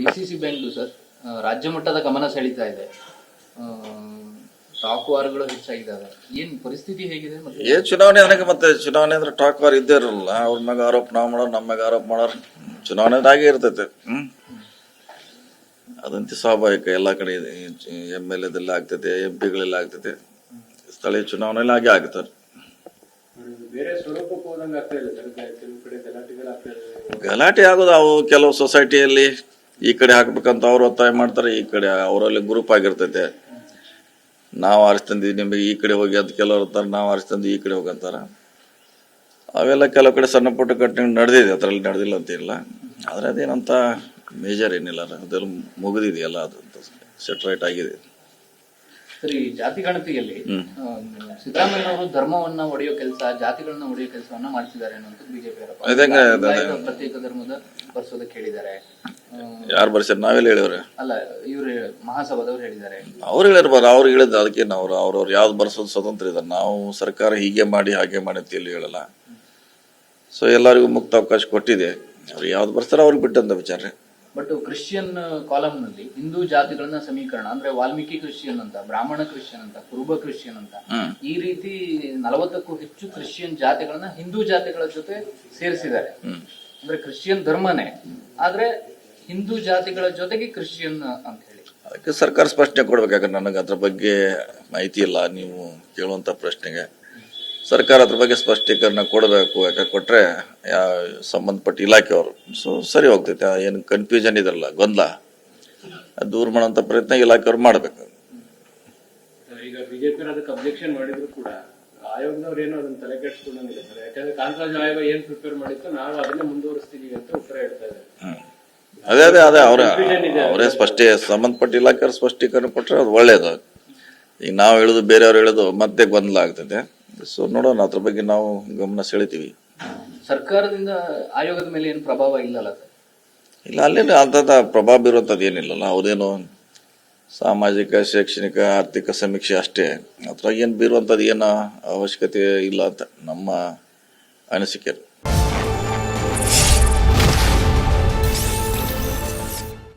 D C C Bengaluru sir. ರಾಜ್ಯ ಮಟ್ಟದ ಗಮನ ಸೆಳೀತಾ ಇದೆ. ಟಾಕ್ ವಾರ್ಗಳು ಹೆಚ್ಚಾಗಿದ್ದಾವೆ. ಏನ್ ಪರಿಸ್ಥಿತಿ ಹೇಗಿದೆ ಏ ಏನ್ ಚುನಾವಣೆ ನನಗೆ ಮತ್ತೆ ಚುನಾವಣೆ ಅಂದ್ರೆ ಟಾಕ್ ವಾರ್ ಇದ್ದೇ ಇರಲ್ಲ. ಅವ್ರ ಮ್ಯಾಗ ಆರೋಪ ನಾವು ಮಾಡೋರು ನಮ್ಮ ಮ್ಯಾಗ ಆರೋಪ ಮಾಡೋರು. ಚುನಾವಣೆ ಆಗೇ ಇರ್ತೈತೆ. ಹ್ಮ್. ಅದಂತೆ ಸ್ವಾಭಾವಿಕ. ಎಲ್ಲಾ ಕಡೆ ಇದೆ. ಎಂ ಎಲ್ ಎದಲ್ಲಿ ಆಗ್ತೈತೆ ಎಂ ಪಿಗಳೆಲ್ಲ ಆಗ್ತೈತೆ. ಸ್ಥಳೀಯ ಚುನಾವಣೆ ಆಗೇ ಆಗ್ತಾರೆ ಗಲಾಟೆ ಆಗೋದು ಅವು ಕೆಲವು ಸೊಸೈಟಿಯಲ್ಲಿ ಈ ಕಡೆ ಹಾಕ್ಬೇಕಂತ ಅವ್ರು ಒತ್ತಾಯ ಮಾಡ್ತಾರೆ, ಈ ಕಡೆ ಅವರಲ್ಲಿ ಗ್ರೂಪ್ ಆಗಿರ್ತೈತೆ. ನಾವು ಆರಿಸ್ತಂದಿದ್ವಿ ನಿಮಗೆ ಈ ಕಡೆ ಹೋಗಿ ಅಂತ ಕೆಲವ್ರು ಇರ್ತಾರೆ ನಾವು ಆರಿಸ್ತಂದು ಈ ಕಡೆ ಹೋಗಿ ಅಂತಾರ. ಅವೆಲ್ಲ ಕೆಲವು ಕಡೆ ಸಣ್ಣ ಪುಟ್ಟ ಕಟ್ಟಿಂಗ್ ನಡೆದಿದೆ, ಅದರಲ್ಲಿ ನಡೆದಿಲ್ಲ ಅಂತ ಇಲ್ಲ. ಆದರೆ ಅದೇನಂತ ಮೇಜರ್ ಏನಿಲ್ಲ ಅದೆಲ್ಲ ಮುಗಿದಿದೆಯಲ್ಲ ಅದು ಸೆಟ್ರೈಟ್ ಆಗಿದೆ. ಸರಿ ಜಾತಿ ಗಣತಿಯಲ್ಲಿ. ಸಿದ್ದರಾಮಯ್ಯ ಅವರು ಧರ್ಮವನ್ನ ಒಡೆಯೋ ಕೆಲಸ ಜಾತಿಗಳನ್ನ ಒಡೆಯೋ ಕೆಲಸವನ್ನ ಮಾಡ್ತಿದ್ದಾರೆ ಅನ್ನೋದು ಬಿಜೆಪಿ ಪ್ರತ್ಯೇಕ ಧರ್ಮದ ಬರ್ಸೋದಕ್ಕೆ ಹೇಳಿದ್ದಾರೆ. ಯಾರು ಬರ್ಸ್ಯಾರ? ನಾವೆಲ್ಲ ಹೇಳಿವ್ರೆ. ಅಲ್ಲ ಇವರು ಮಹಾಸಭಾದವ್ರು ಹೇಳಿದ್ದಾರೆ. ಅವ್ರು ಹೇಳಿರ್ಬಾರ್ದು ಅವ್ರು ಹೇಳಿದ್ ಅದಕ್ಕೆ ಅವ್ರು ಅವ್ರವ್ರು ಯಾವ್ದು ಬರ್ಸೋದು ಸ್ವತಂತ್ರ ಇದ್ದಾರೆ ನಾವು ಸರ್ಕಾರ ಹೀಗೆ ಮಾಡಿ ಹಾಗೆ ಮಾಡಿ ಅಂತ ಎಲ್ಲಿ ಹೇಳಲ್ಲ. ಸೊ ಎಲ್ಲರಿಗೂ ಮುಕ್ತ ಅವಕಾಶ ಕೊಟ್ಟಿದೆ. ಅವ್ರು ಯಾವ್ದು ಬರ್ತಾರೋ ಅವ್ರಿಗೆ ಬಿಟ್ಟಂತ ವಿಚಾರ. ಬಟ್ ಕ್ರಿಶ್ಚಿಯನ್ ಕಾಲಮ್ನಲ್ಲಿ ಹಿಂದೂ ಜಾತಿಗಳನ್ನ ಸಮೀಕರಣ ಅಂದ್ರೆ ವಾಲ್ಮೀಕಿ ಕ್ರಿಶ್ಚಿಯನ್ ಅಂತ ಬ್ರಾಹ್ಮಣ ಕ್ರಿಶ್ಚಿಯನ್ ಅಂತ ಕುರುಬ ಕ್ರಿಶ್ಚಿಯನ್ ಅಂತ ಈ ರೀತಿ ನಲವತ್ತಕ್ಕೂ ಹೆಚ್ಚು ಕ್ರಿಶ್ಚಿಯನ್ ಜಾತಿಗಳನ್ನ ಹಿಂದೂ ಜಾತಿಗಳ ಜೊತೆ ಸೇರಿಸಿದ್ದಾರೆ. ಅಂದ್ರೆ ಕ್ರಿಶ್ಚಿಯನ್ ಧರ್ಮನೇ ಆದ್ರೆ ಹಿಂದೂ ಜಾತಿಗಳ ಜೊತೆಗೆ ಕ್ರಿಶ್ಚಿಯನ್ ಅಂತ ಹೇಳಿ. ಅದಕ್ಕೆ ಸರ್ಕಾರ ಸ್ಪಷ್ಟನೆ ಕೊಡ್ಬೇಕಾದ್ರೆ ನನಗೆ ಅದ್ರ ಬಗ್ಗೆ ಮಾಹಿತಿ ಇಲ್ಲ ನೀವು ಕೇಳುವಂತ ಪ್ರಶ್ನೆಗೆ. ಸರ್ಕಾರ ಅದ್ರ ಬಗ್ಗೆ ಸ್ಪಷ್ಟೀಕರಣ ಕೊಡಬೇಕು ಯಾಕೆ ಕೊಟ್ಟರೆ ಸಂಬಂಧಪಟ್ಟ ಇಲಾಖೆಯವರು. ಸೊ ಸರಿ ಹೋಗ್ತೈತೆ ಏನು ಕನ್ಫ್ಯೂಷನ್ ಇದಲ್ಲ ಗೊಂದಲ. ಅದ್ ದೂರ ಮಾಡುವಂಥ ಪ್ರಯತ್ನ ಇಲಾಖೆಯವ್ರು ಮಾಡಬೇಕು. ಈಗ ಬಿಜೆಪಿ ಅದಕ್ಕೆ ಅಬ್ಜೆಕ್ಷನ್ ಮಾಡಿದ್ರು ಕೂಡ ಆಯೋಗದವ್ರು ಏನು ಅದನ್ನ ತಲೆ ಕೆಡಿಸ್ಕೊಂಡಂಗಿಲ್ಲ ಸರ್. ಯಾಕಂದ್ರೆ ಕಾಂತರಾಜ್ ಆಯೋಗ ಏನ್ ಪ್ರಿಪೇರ್ ಮಾಡಿತ್ತು ನಾವು ಅದನ್ನೇ ಮುಂದುವರಿಸ್ತೀವಿ ಅಂತ ಉತ್ತರ ಹೇಳ್ತಾ ಇದ್ದಾರೆ. ಅದೇ ಅದೇ ಅದೇ ಅವರ ಅವರೇ ಸ್ಪಷ್ಟ ಸಂಬಂಧಪಟ್ಟ ಇಲಾಖೆಯವ್ರು ಸ್ಪಷ್ಟೀಕರಣ ಕೊಟ್ಟರೆ ಅದು ಒಳ್ಳೇದು. ಈಗ ನಾವು ಹೇಳುದು ಬೇರೆಯವ್ರು ಹೇಳೋದು ಮತ್ತೆ ಗೊಂದಲ ಆಗ್ತದೆ ಸೊ ನೋಡೋಣ ಅದ್ರ ಬಗ್ಗೆ ನಾವು ಗಮನ ಸೆಳಿತೀವಿ. ಸರ್ಕಾರದಿಂದ ಆಯೋಗದ ಮೇಲೆ ಏನು ಪ್ರಭಾವ ಇಲ್ಲಲ್ಲ ಸರ್? ಇಲ್ಲ ಅಲ್ಲೇನು ಅಂಥದ್ದು ಪ್ರಭಾವ ಬೀರುವಂಥದ್ದು ಏನಿಲ್ಲಲ್ಲ ಅವ್ರೇನು ಸಾಮಾಜಿಕ ಶೈಕ್ಷಣಿಕ ಆರ್ಥಿಕ ಸಮೀಕ್ಷೆ ಅಷ್ಟೇ. ಅದ್ರಾಗ ಏನು ಬೀರುವಂಥದ್ದು ಏನು ಅವಶ್ಯಕತೆ ಇಲ್ಲ ಅಂತ ನಮ್ಮ ಅನಿಸಿಕೆ.